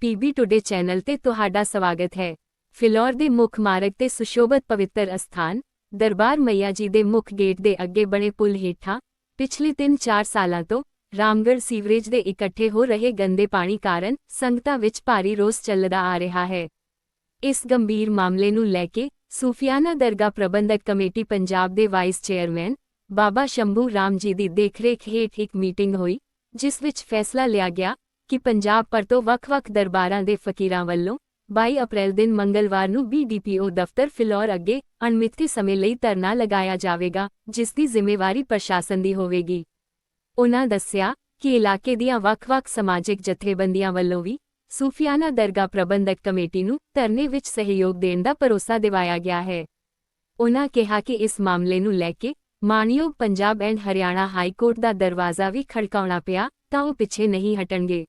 PB today channel ਤੇ ਤੁਹਾਡਾ ਸਵਾਗਤ ਹੈ। ਫਿਲੌਰ ਦੇ ਮੁੱਖ ਮਾਰਗ ਤੇ ਸੁਸ਼ੋਭਤ ਪਵਿੱਤਰ ਅਸਥਾਨ, ਦਰਬਾਰ ਮਈਆ ਜੀ ਦੇ ਮੁੱਖ ਗੇਟ ਦੇ ਅੱਗੇ ਬਣੇ ਪੁਲ ਹੇਠਾਂ, ਪਿਛਲੇ 3-4 ਸਾਲਾਂ ਤੋਂ ਰਾਮਗੜ੍ਹ ਸੀਵਰੇਜ ਦੇ ਇਕੱਠੇ ਹੋ ਰਹੇ ਗੰਦੇ ਪਾਣੀ ਕਾਰਨ ਸੰਗਤਾਂ ਵਿੱਚ ਭਾਰੀ ਰੋਸ ਚੱਲਦਾ ਆ ਰਿਹਾ ਹੈ। ਇਸ ਗੰਭੀਰ ਮਾਮਲੇ ਨੂੰ ਲੈ ਕੇ ਸੂਫੀਆਨਾ ਦਰਗਾਹ ਪ੍ਰਬੰਧਕ ਕਮੇਟੀ ਪੰਜਾਬ ਦੇ ਵਾਈਸ ਚੇਅਰਮੈਨ ਬਾਬਾ ਸ਼ੰਭੂ ਰਾਮ ਜੀ ਦੀ ਦੇਖਰੇਖ ਹੇਠ ਇੱਕ ਮੀਟਿੰਗ ਹੋਈ, ਜਿਸ ਵਿੱਚ ਫੈਸਲਾ ਲਿਆ ਗਿਆ ਕਿ ਪੰਜਾਬ ਪਰ ਤੋਂ ਵੱਖ-ਵੱਖ ਦਰਬਾਰਾਂ ਦੇ ਫਕੀਰਾਂ ਵੱਲੋਂ 22 ਅਪ੍ਰੈਲ ਦਿਨ ਮੰਗਲਵਾਰ ਨੂੰ ਬੀਡੀਪੀਓ ਦਫ਼ਤਰ ਫਿਲੌਰ ਅੱਗੇ ਅਣਮਿੱਥੇ ਸਮੇਂ ਲਈ ਧਰਨਾ ਲਗਾਇਆ ਜਾਵੇਗਾ, ਜਿਸ ਦੀ ਜ਼ਿੰਮੇਵਾਰੀ ਪ੍ਰਸ਼ਾਸਨ ਦੀ ਹੋਵੇਗੀ। ਉਹਨਾਂ ਦੱਸਿਆ ਕਿ ਇਲਾਕੇ ਦੀਆਂ ਵੱਖ-ਵੱਖ ਸਮਾਜਿਕ ਜਥੇਬੰਦੀਆਂ ਵੱਲੋਂ ਵੀ ਸੂਫੀਆਨਾ ਦਰਗਾਹ ਪ੍ਰਬੰਧਕ ਕਮੇਟੀ ਨੂੰ ਧਰਨੇ ਵਿੱਚ ਸਹਿਯੋਗ ਦੇਣ ਦਾ ਭਰੋਸਾ ਦਿਵਾਇਆ ਗਿਆ ਹੈ। ਉਹਨਾਂ ਕਿਹਾ ਕਿ ਇਸ ਮਾਮਲੇ ਨੂੰ ਲੈ ਕੇ ਮਾਨਯੋਗ Punjab and Haryana high court ਦਾ ਦਰਵਾਜ਼ਾ ਵੀ ਖੜਕਾਉਣਾ ਪਿਆ, ਤਾਂ ਉਹ ਪਿੱਛੇ ਨਹੀਂ ਹਟਣਗੇ।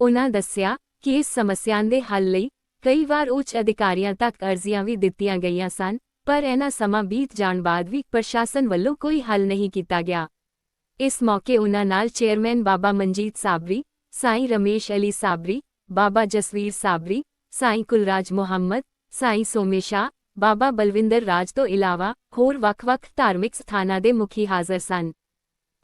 ਉਨ੍ਹਾਂ ਦੱਸਿਆ ਕਿ ਇਸ ਸਮੱਸਿਆ ਦੇ ਹੱਲ ਲਈ ਕਈ ਵਾਰ ਉੱਚ ਅਧਿਕਾਰੀਆਂ ਤੱਕ ਅਰਜ਼ੀਆਂ ਵੀ ਦਿੱਤੀਆਂ ਗਈਆਂ ਸਨ, ਪਰ ਇਹਨਾਂ ਸਮਾਂ ਬੀਤ ਜਾਣ ਬਾਅਦ ਵੀ ਪ੍ਰਸ਼ਾਸਨ ਵੱਲੋਂ ਕੋਈ ਹੱਲ ਨਹੀਂ ਕੀਤਾ ਗਿਆ। ਇਸ ਮੌਕੇ ਉਨ੍ਹਾਂ ਨਾਲ ਚੇਅਰਮੈਨ ਬਾਬਾ ਮਨਜੀਤ ਸਾਬਰੀ, ਸਾਈਂ ਰਮੇਸ਼ ਅਲੀ ਸਾਬਰੀ, ਬਾਬਾ ਜਸਵੀਰ ਸਾਬਰੀ, ਸਾਈਂ ਕੁਲਰਾਜ ਮੁਹੰਮਦ, ਸਾਈਂ ਸੋਮੇਸ਼ਾ ਬਾਬਾ ਬਲਵਿੰਦਰ ਰਾਜ ਤੋਂ ਇਲਾਵਾ ਹੋਰ ਵੱਖ-ਵੱਖ ਧਾਰਮਿਕ ਸਥਾਨਾਂ ਦੇ ਮੁਖੀ ਹਾਜ਼ਰ ਸਨ।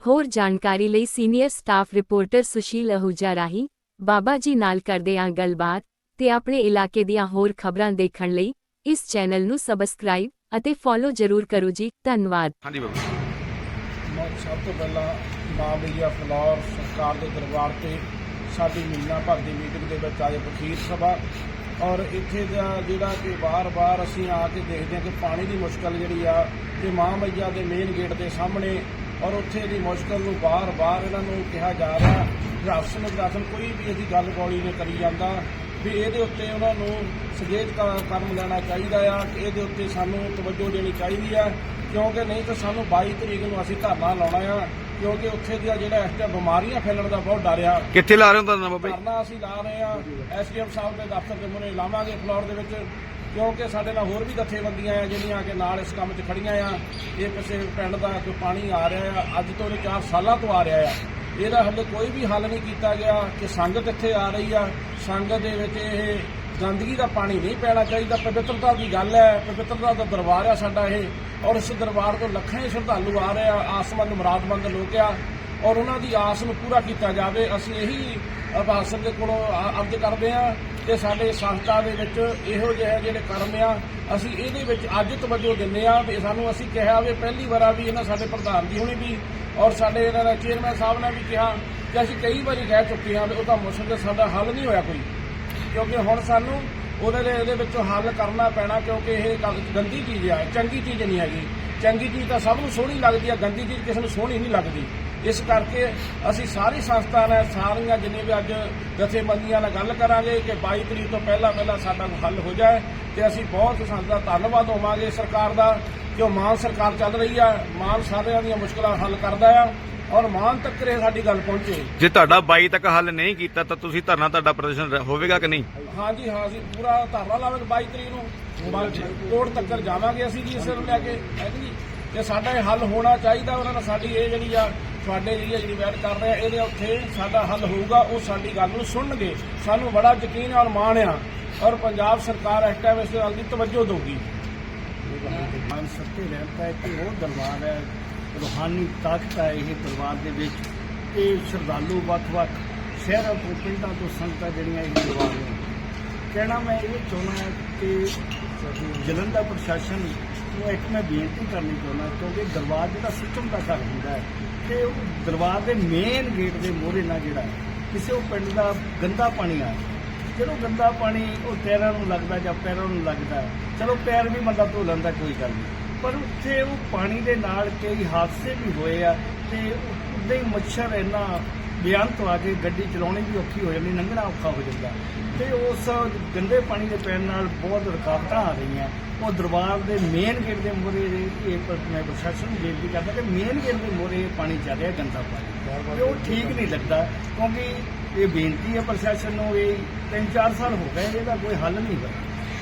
ਹੋਰ ਜਾਣਕਾਰੀ ਲਈ senior staff reporter Sushil Ahuja ਰਾਹੀਂ ਬਾਬਾ ਜੀ ਨਾਲ ਕਰਦੇ ਆਂ ਗੱਲਬਾਤ ਤੇ ਆਪਣੇ ਇਲਾਕੇ ਦੀਆਂ ਹੋਰ ਖਬਰਾਂ ਦੇਖਣ ਲਈ ਇਸ ਚੈਨਲ ਨੂੰ ਸਬਸਕ੍ਰਾਈਬ ਅਤੇ ਫੋਲੋ ਜ਼ਰੂਰ ਕਰੋ ਜੀ ਧੰਨਵਾਦ। ਹਾਂਜੀ ਬਾਬਾ ਮੈਂ ਸਭ ਤੋਂ ਪਹਿਲਾਂ ਮਾਂ ਮਈਆ ਫਲੌਰ ਸਰਕਾਰ ਦੇ ਦਰਬਾਰ ਤੇ ਸਾਡੀ ਮਹੀਨਾ ਭਰ ਦੀ ਮੀਟਿੰਗ ਦੇ ਵਿੱਚ ਆਏ ਵਕੀਲ ਸਭਾ ਔਰ ਇੱਥੇ ਦਾ ਜਿਹੜਾ ਕਿ ਬਾਰ-ਬਾਰ ਅਸੀਂ ਆ ਕੇ ਦੇਖਦੇ ਹਾਂ ਕਿ ਪਾਣੀ ਦੀ ਮੁਸ਼ਕਲ ਜਿਹੜੀ ਆ ਤੇ ਮਾਂ ਮਈਆ ਦੇ ਮੇਨ ਗੇਟ ਦੇ ਸਾਹਮਣੇ ਔਰ ਉੱਥੇ ਦੀ ਮੁਸ਼ਕਲ ਨੂੰ ਬਾਰ-ਬਾਰ ਇਹਨਾਂ ਨੂੰ ਕਿਹਾ ਜਾ ਰਿਹਾ ਪ੍ਰਸ਼ਾਸਨ ਪ੍ਰਸ਼ਾਸਨ ਕੋਈ ਵੀ ਇਹਦੀ ਗੱਲ ਗੋਲੀ ਨਹੀਂ ਕਰੀ ਜਾਂਦਾ ਵੀ ਇਹਦੇ ਉੱਤੇ ਉਹਨਾਂ ਨੂੰ ਸੁਚੇਤ ਕ- ਕਦਮ ਲੈਣਾ ਚਾਹੀਦਾ ਆ। ਕਿ ਇਹਦੇ ਉੱਤੇ ਸਾਨੂੰ ਤਵੱਜੋ ਦੇਣੀ ਚਾਹੀਦੀ ਆ। ਕਿਉਂਕਿ ਨਹੀਂ ਤਾਂ ਸਾਨੂੰ 22 ਤਰੀਕ ਨੂੰ ਅਸੀਂ ਧਰਨਾ ਲਾਉਣਾ ਆ। ਕਿਉਂਕਿ ਉੱਥੇ ਦੀਆਂ ਜਿਹੜਾ ਇਸ ਟਾਈਮ ਬਿਮਾਰੀਆਂ ਫੈਲਣ ਦਾ ਬਹੁਤ ਡਰ ਆ। ਕਿੱਥੇ ਲਾ ਰਹੇ ਹੋ ਤੁਹਾਨੂੰ ਬਾਬਾ ਜੀ? ਧਰਨਾ ਅਸੀਂ ਲਾ ਰਹੇ ਆ। ਐਸਡੀਐਮ ਸਾਹਿਬ ਦੇ ਦਫ਼ਤਰ ਦੇ ਮੂਹਰੇ ਲਾਵਾਂਗੇ ਫਲੋਰ ਦੇ ਵਿੱਚ। ਕਿਉਂਕਿ ਸਾਡੇ ਨਾਲ ਹੋਰ ਵੀ ਜਥੇਬੰਦੀਆਂ ਆ ਜਿਹੜੀਆਂ ਕਿ ਨਾਲ ਇਸ ਕੰਮ 'ਚ ਖੜੀਆਂ ਆ। ਇਹ ਕਿਸੇ ਪਿੰਡ ਦਾ ਕੋਈ ਪਾਣੀ ਆ ਰਿਹਾ ਆ, ਅੱਜ ਤੋਂ 4 ਸਾਲਾਂ ਤੋਂ ਆ ਰਿਹਾ ਆ। ਇਹਦਾ ਹੱਲੇ ਕੋਈ ਵੀ ਹੱਲ ਨਹੀਂ ਕੀਤਾ ਗਿਆ ਕਿ ਸੰਗਤ ਇੱਥੇ ਆ ਰਹੀ ਆ। ਸੰਗਤ ਦੇ ਵਿੱਚ ਇਹ ਗੰਦਗੀ ਦਾ ਪਾਣੀ ਨਹੀਂ ਪੈਣਾ ਚਾਹੀਦਾ। ਪਵਿੱਤਰਤਾ ਦੀ ਗੱਲ ਹੈ, ਪਵਿੱਤਰਤਾ ਦਾ ਦਰਬਾਰ ਆ ਸਾਡਾ ਇਹ। ਔਰ ਇਸ ਦਰਬਾਰ ਤੋਂ ਲੱਖਾਂ ਹੀ ਸ਼ਰਧਾਲੂ ਆ ਰਹੇ ਆ ਆਸਮੰਦ ਮੁਰਾਦਮੰਦ ਲੋਕ ਆ। ਔਰ ਉਹਨਾਂ ਦੀ ਆਸ ਨੂੰ ਪੂਰਾ ਕੀਤਾ ਜਾਵੇ। ਅਸੀਂ ਇਹੀ ਅਰਦਾਸਨ ਦੇ ਕੋਲੋਂ ਅਰਜ਼ ਕਰਦੇ ਆ ਕਿ ਸਾਡੇ ਸੰਸਥਾ ਦੇ ਵਿੱਚ ਇਹੋ ਜਿਹੇ ਜਿਹੜੇ ਕਰਮ ਆ, ਅਸੀਂ ਇਹਦੇ ਵਿੱਚ ਅੱਜ ਤਵੱਜੋ ਦਿੰਦੇ ਆ ਵੀ ਸਾਨੂੰ ਅਸੀਂ ਕਿਹਾ ਵੀ ਪਹਿਲੀ ਵਾਰਾ ਵੀ ਇਹਨਾਂ ਸਾਡੇ ਪ੍ਰਧਾਨ ਜੀ ਹੁਣੇ ਵੀ, ਔਰ ਸਾਡੇ ਇਹਨਾਂ ਦਾ ਚੇਅਰਮੈਨ ਸਾਹਿਬ ਨੇ ਵੀ ਕਿਹਾ ਕਿ ਅਸੀਂ ਕਈ ਵਾਰੀ ਕਹਿ ਚੁੱਕੇ ਹਾਂ ਵੀ ਉਹਦਾ ਮੁਸ਼ਕਲ ਦਾ ਸਾਡਾ ਹੱਲ ਨਹੀਂ ਹੋਇਆ ਕੋਈ। ਕਿਉਂਕਿ ਹੁਣ ਸਾਨੂੰ ਉਹਦੇ ਦੇ ਇਹਦੇ ਵਿੱਚੋਂ ਹੱਲ ਕਰਨਾ ਪੈਣਾ ਕਿਉਂਕਿ ਇਹ ਗੱਲ ਗੰਦੀ ਚੀਜ਼ ਆ, ਚੰਗੀ ਚੀਜ਼ ਨਹੀਂ ਹੈਗੀ। ਚੰਗੀ ਚੀਜ਼ ਤਾਂ ਸਭ ਨੂੰ ਸੋਹਣੀ ਲੱਗਦੀ ਆ, ਗੰਦੀ ਚੀਜ਼ ਕਿਸੇ ਨੂੰ ਸੋਹਣੀ ਨਹੀਂ ਲੱਗਦੀ। ਇਸ ਕਰਕੇ ਅਸੀਂ ਸਾਰੀ ਸੰਸਥਾ ਨਾਲ ਸਾਰੀਆਂ ਜਿੰਨੇ ਵੀ ਅੱਜ ਜਥੇਬੰਦੀਆਂ ਨਾਲ ਗੱਲ ਕਰਾਂਗੇ ਕਿ 22 ਤਰੀਕ ਤੋਂ ਪਹਿਲਾਂ ਪਹਿਲਾਂ ਸਾਡਾ ਹੱਲ ਹੋ ਜਾਏ ਤੇ ਅਸੀਂ ਬਹੁਤ ਸੰਸਥਾ ਧੰਨਵਾਦ ਹੋਵਾਂਗੇ ਸਰਕਾਰ ਦਾ ਕਿ ਉਹ ਮਾਨ ਸਰਕਾਰ ਚੱਲ ਰਹੀ ਆ ਮਾਨ ਸਾਰਿਆਂ ਦੀਆਂ ਮੁਸ਼ਕਲਾਂ ਹੱਲ ਕਰਦਾ ਆ ਔਰ ਮਾਨ ਤੱਕ ਇਹ ਸਾਡੀ ਗੱਲ ਪਹੁੰਚੇ। ਜੇ ਤੁਹਾਡਾ 22 ਤੱਕ ਹੱਲ ਨਹੀਂ ਕੀਤਾ ਤਾਂ ਤੁਸੀਂ ਧਰਨਾ ਤੁਹਾਡਾ ਪ੍ਰਦਰਸ਼ਨ ਰ- ਹੋਵੇਗਾ ਕਿ ਨਹੀਂ? ਹਾਂਜੀ ਹਾਂ ਅਸੀਂ ਪੂਰਾ ਧਰਨਾ ਲਾਵਾਂਗੇ 22 ਤਰੀਕ ਨੂੰ। ਕੋਰਟ ਤੱਕ ਜਾਵਾਂਗੇ ਅਸੀਂ ਜੀ ਇਸ ਨੂੰ ਲੈ ਕੇ ਹੈ ਜੀ ਤੇ ਸਾਡਾ ਇਹ ਹੱਲ ਹੋਣਾ ਚਾਹੀਦਾ ਉਹਨਾਂ ਨਾਲ ਸਾਡੀ ਇਹ ਜਿਹੜੀ ਆ ਤੁਹਾਡੇ ਜਿਹੜੀ ਜਿਹੜੀ ਵੈਟ ਕਰ ਰਿਹਾ ਇਹਦੇ ਉੱਥੇ ਸਾਡਾ ਹੱਲ ਹੋਊਗਾ, ਉਹ ਸਾਡੀ ਗੱਲ ਨੂੰ ਸੁਣਨਗੇ। ਸਾਨੂੰ ਬੜਾ ਯਕੀਨ ਔਰ ਮਾਣ ਆ। ਔਰ ਪੰਜਾਬ ਸਰਕਾਰ ਇਸ ਟਾਈਮ ਇਸ ਗੱਲ ਦੀ ਤਵੱਜੋ ਦੇਊਗੀ। ਮਨ ਸੱਤੇ ਰਹਿੰਦਾ ਹੈ ਕਿ ਉਹ ਦਰਬਾਰ ਹੈ, ਰੂਹਾਨੀ ਤਾਕਤ ਹੈ ਇਹ ਦਰਬਾਰ ਦੇ ਵਿੱਚ ਇਹ ਸ਼ਰਧਾਲੂ ਵੱਖ-ਵੱਖ ਸ਼ਹਿਰਾਂ ਤੋਂ, ਪਿੰਡਾਂ ਤੋਂ ਸੰਗਤਾਂ ਜਿਹੜੀਆਂ ਇਹ ਦਰਬਾਰ ਨੇ। ਕਹਿਣਾ ਮੈਂ ਇਹ ਚਾਹੁੰਦਾ ਕਿ ਜਲੰਧਰ ਪ੍ਰਸ਼ਾਸਨ ਨੂੰ ਇੱਕ ਮੈਂ ਬੇਨਤੀ ਕਰਨੀ ਚਾਹੁੰਦਾ ਕਿਉਂਕਿ ਦਰਬਾਰ ਜਿਹੜਾ ਸਿਸਟਮ ਦਾ ਘਰ ਹੁੰਦਾ ਹੈ ਤੇ ਉਹ ਦਰਬਾਰ ਦੇ ਮੇਨ ਗੇਟ ਦੇ ਮੋਹਰੇ ਨਾਲ ਜਿਹੜਾ ਹੈ, ਕਿਸੇ ਉਹ ਪਿੰਡ ਦਾ ਗੰਦਾ ਪਾਣੀ ਆ ਜਦੋਂ। ਗੰਦਾ ਪਾਣੀ ਉਹ ਪੈਰਾਂ ਨੂੰ ਲੱਗਦਾ ਜਾਂ ਪੈਰਾਂ ਨੂੰ ਲੱਗਦਾ ਚਲੋ ਪੈਰ ਵੀ ਬੰਦਾ ਧੋ ਲੈਂਦਾ ਕੋਈ ਗੱਲ ਨਹੀਂ। ਪਰ ਉੱਥੇ ਉਹ ਪਾਣੀ ਦੇ ਨਾਲ ਕਈ ਹਾਦਸੇ ਵੀ ਹੋਏ ਆ ਤੇ ਉੱਦਾਂ ਹੀ ਮੱਛਰ ਇੰਨਾ ਬੇਅੰਤ ਆ ਕੇ ਗੱਡੀ ਚਲਾਉਣੀ ਵੀ ਔਖੀ ਹੋ ਜਾਂਦੀ, ਲੰਘਣਾ ਔਖਾ ਹੋ ਜਾਂਦਾ। ਤੇ ਉਸ ਗੰਦੇ ਪਾਣੀ ਦੇ ਪੈਣ ਨਾਲ ਬਹੁਤ ਰੁਕਾਵਟਾਂ ਆ ਰਹੀਆਂ। ਉਹ ਦਰਬਾਰ ਦੇ ਮੇਨ ਗੇਟ ਦੇ ਮੂਹਰੇ ਇਹ ਮੈਂ ਪ੍ਰਸ਼ਾਸਨ ਨੂੰ ਬੇਨਤੀ ਕਰਦਾ ਕਿ ਮੇਨ ਗੇਟ ਦੇ ਮੂਹਰੇ ਪਾਣੀ ਚੱਲ ਰਿਹਾ ਗੰਦਾ ਪਾਣੀ। ਉਹ ਠੀਕ ਨਹੀਂ ਲੱਗਦਾ, ਕਿਉਂਕਿ ਇਹ ਬੇਨਤੀ ਹੈ ਪ੍ਰਸ਼ਾਸਨ ਨੂੰ, ਇਹ ਤਿੰਨ ਚਾਰ ਸਾਲ ਹੋ ਗਏ, ਇਹਦਾ ਕੋਈ ਹੱਲ ਨਹੀਂ ਹੋਇਆ।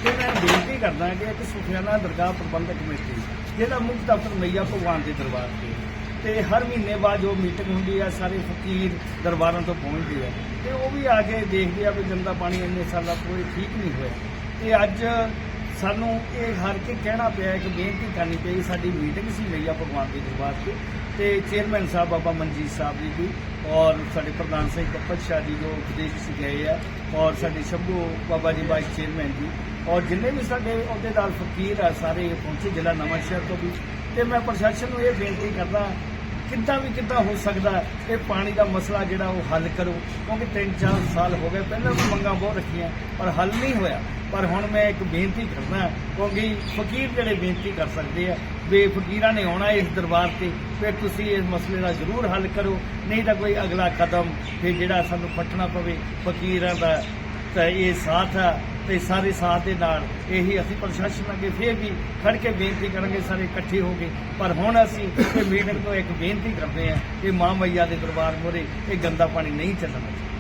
ਤੇ ਮੈਂ ਬੇਨਤੀ ਕਰਦਾ ਕਿ ਇੱਕ ਸੁਖਿਆਨਾ ਦਰਗਾਹ ਪ੍ਰਬੰਧਕ ਕਮੇਟੀ, ਜਿਹਦਾ ਮੁੱਖ ਦਫ਼ਤਰ ਮਈਆ ਭਗਵਾਨ ਦੇ ਦਰਬਾਰ ਤੇ ਤੇ ਹਰ ਮਹੀਨੇ ਬਾਅਦ ਜੋ ਮੀਟਿੰਗ ਹੁੰਦੀ ਆ, ਸਾਰੇ ਫਕੀਰ ਦਰਬਾਰਾਂ ਤੋਂ ਪਹੁੰਚਦੇ ਆ। ਤੇ ਉਹ ਵੀ ਆ ਕੇ ਦੇਖਦੇ ਆ ਵੀ ਗੰਦਾ ਪਾਣੀ ਇੰਨੇ ਸਾਲਾਂ ਤੋਂ ਇਹ ਠੀਕ ਨਹੀਂ ਹੋਇਆ। ਤੇ ਅੱਜ ਸਾਨੂੰ ਇਹ ਹਰ ਕੇ ਕਹਿਣਾ ਪਿਆ ਕਿ ਬੇਨਤੀ ਕਰਨੀ ਪਈ, ਸਾਡੀ ਮੀਟਿੰਗ ਸੀ ਲਈ ਆ ਭਗਵਾਨ ਦੇ ਦਰਬਾਰ 'ਤੇ ਤੇ ਚੇਅਰਮੈਨ ਸਾਹਿਬ ਬਾਬਾ ਮਨਜੀਤ ਸਾਹਿਬ ਜੀ ਦੀ ਔਰ ਸਾਡੇ ਪ੍ਰਧਾਨ ਸਿੰਘ ਕੱਪਤ ਸ਼ਾਹ ਜੀ ਜੋ ਉਪਦੇਸ਼ ਗਏ ਆ ਔਰ ਸਾਡੇ ਸ਼ੰਭੂ ਬਾਬਾ ਜੀ ਵਾਈਸ ਚੇਅਰਮੈਨ ਜੀ। ਔਰ ਜਿੰਨੇ ਵੀ ਸਾਡੇ ਅਹੁਦੇਦਾਰ ਫਕੀਰ ਆ, ਸਾਰੇ ਪਹੁੰਚੇ ਜ਼ਿਲ੍ਹਾ ਨਵਾਂਸ਼ਹਿਰ ਤੋਂ ਵੀ। ਤੇ ਮੈਂ ਪ੍ਰਸ਼ਾਸਨ ਨੂੰ ਇਹ ਬੇਨਤੀ ਕਰਦਾ ਕਿੱਦਾਂ ਵੀ ਕਿੱਦਾਂ ਹੋ ਸਕਦਾ ਇਹ ਪਾਣੀ ਦਾ ਮਸਲਾ ਜਿਹੜਾ ਉਹ ਹੱਲ ਕਰੋ। ਕਿਉਂਕਿ 3-4 ਸਾਲ ਹੋ ਗਏ, ਪਹਿਲਾਂ ਵੀ ਮੰਗਾਂ ਬਹੁਤ ਰੱਖੀਆਂ, ਪਰ ਹੱਲ ਨਹੀਂ ਹੋਇਆ। ਪਰ ਹੁਣ ਮੈਂ ਇੱਕ ਬੇਨਤੀ ਕਰਦਾ ਕਿਉਂਕਿ ਫਕੀਰ ਜਿਹੜੇ ਬੇਨਤੀ ਕਰ ਸਕਦੇ ਆ, ਵੀ ਫਕੀਰਾਂ ਨੇ ਆਉਣਾ ਇਸ ਦਰਬਾਰ ਤੇ, ਫਿਰ ਤੁਸੀਂ ਇਸ ਮਸਲੇ ਦਾ ਜ਼ਰੂਰ ਹੱਲ ਕਰੋ। ਨਹੀਂ ਤਾਂ ਕੋਈ ਅਗਲਾ ਕਦਮ, ਫਿਰ ਜਿਹੜਾ ਸਾਨੂੰ ਪੱਟਣਾ ਪਵੇ, ਫਕੀਰਾਂ ਦਾ ਤਾਂ ਇਹ ਸਾਥ ਆ। ਤੇ ਸਾਰੇ ਸਾਥ ਦੇ ਨਾਲ ਇਹੀ ਅਸੀਂ ਪ੍ਰਸ਼ਾਸਨ ਅੱਗੇ ਫੇਰ ਵੀ ਖੜ ਕੇ ਬੇਨਤੀ ਕਰਾਂਗੇ, ਸਾਰੇ ਇਕੱਠੇ ਹੋ ਕੇ। ਪਰ ਹੁਣ ਅਸੀਂ ਇਹ ਮੀਟਿੰਗ ਤੋਂ ਇੱਕ ਬੇਨਤੀ ਕਰਦੇ ਹਾਂ ਕਿ ਮਾਂ ਮਈਆ ਦੇ ਦਰਬਾਰ ਮੋਰੇ ਇਹ ਗੰਦਾ ਪਾਣੀ ਨਹੀਂ ਚੱਲਣਾ ਚਾਹੀਦਾ।